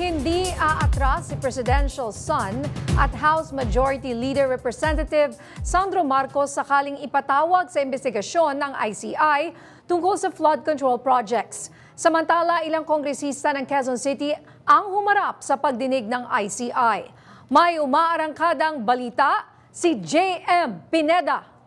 Hindi aatras si presidential son at House Majority Leader Representative Sandro Marcos sakaling ipatawag sa investigasyon ng ICI tungkol sa flood control projects. Samantala, ilang kongresista ng Quezon City ang humarap sa pagdinig ng ICI. May umaarangkadang balita si JM Pineda.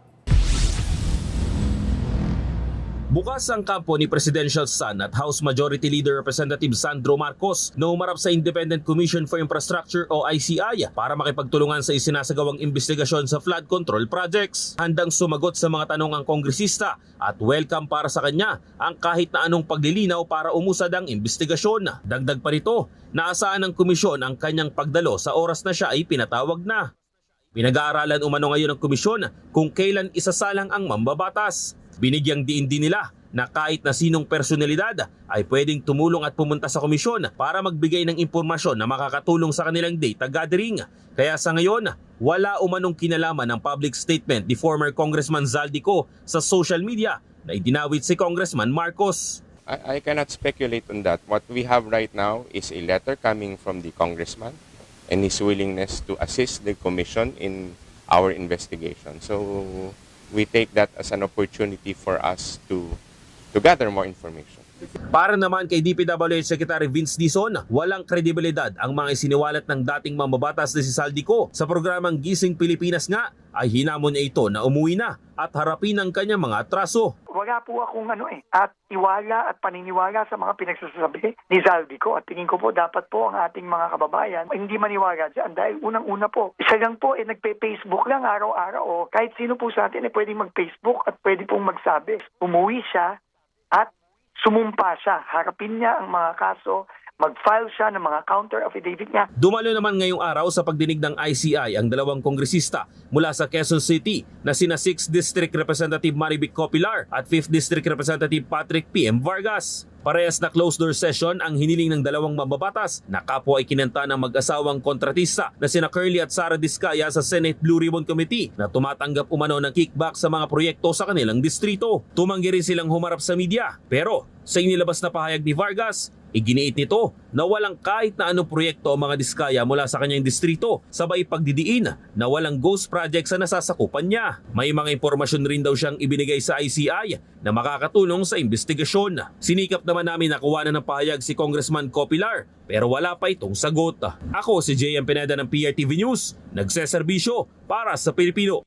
Bukas ang kampo ni Presidential Son at House Majority Leader Representative Sandro Marcos na umarap sa Independent Commission for Infrastructure o ICI para makipagtulungan sa isinasagawang investigasyon sa flood control projects. Handang sumagot sa mga tanong ang kongresista at welcome para sa kanya ang kahit na anong paglilinaw para umusad ang investigasyon. Dagdag pa nito, naasahan ng komisyon ang kanyang pagdalo sa oras na siya ay pinatawag na. Pinag-aaralan umano ngayon ng komisyon kung kailan isasalang ang mambabatas. Binigyang diin din nila na kahit na sinong personalidad ay pwedeng tumulong at pumunta sa komisyon para magbigay ng impormasyon na makakatulong sa kanilang data gathering. Kaya sa ngayon, wala umanong kinalaman ng public statement ni former Congressman Zaldico sa social media na idinawit si Congressman Marcos. I, I cannot speculate on that. What we have right now is a letter coming from the congressman and his willingness to assist the commission in our investigation. So we take that as an opportunity for us to to gather more information. Para naman kay DPWH Secretary Vince Dizon, walang kredibilidad ang mga isiniwalat ng dating mambabatas na si Saldico sa programang Gising Pilipinas nga ay hinamon niya ito na umuwi na at harapin ang kanyang mga atraso. wala po akong ano eh, at tiwala at paniniwala sa mga pinagsasabi ni Zaldico. At tingin ko po dapat po ang ating mga kababayan hindi maniwala dyan dahil unang-una po, isa lang po eh nagpe-Facebook lang araw-araw o kahit sino po sa atin eh pwedeng mag-Facebook at pwede pong magsabi. Umuwi siya sumumpa siya. Harapin niya ang mga kaso, mag-file siya ng mga counter affidavit niya. Dumalo naman ngayong araw sa pagdinig ng ICI ang dalawang kongresista mula sa Quezon City na sina 6th District Representative Marivic Copilar at 5th District Representative Patrick P.M. Vargas. Parehas na closed door session ang hiniling ng dalawang mababatas na kapwa ay kinanta ng mag-asawang kontratista na sina Curly at Sara Discaya sa Senate Blue Ribbon Committee na tumatanggap umano ng kickback sa mga proyekto sa kanilang distrito. Tumanggi rin silang humarap sa media pero sa inilabas na pahayag ni Vargas, Iginiit nito na walang kahit na anong proyekto ang mga diskaya mula sa kanyang distrito, sabay pagdidiin na walang ghost project sa nasasakupan niya. May mga impormasyon rin daw siyang ibinigay sa ICI na makakatulong sa investigasyon. Sinikap naman namin nakuha na ng pahayag si Congressman Copilar pero wala pa itong sagot. Ako si JM Pineda ng PRTV News, nagseserbisyo para sa Pilipino.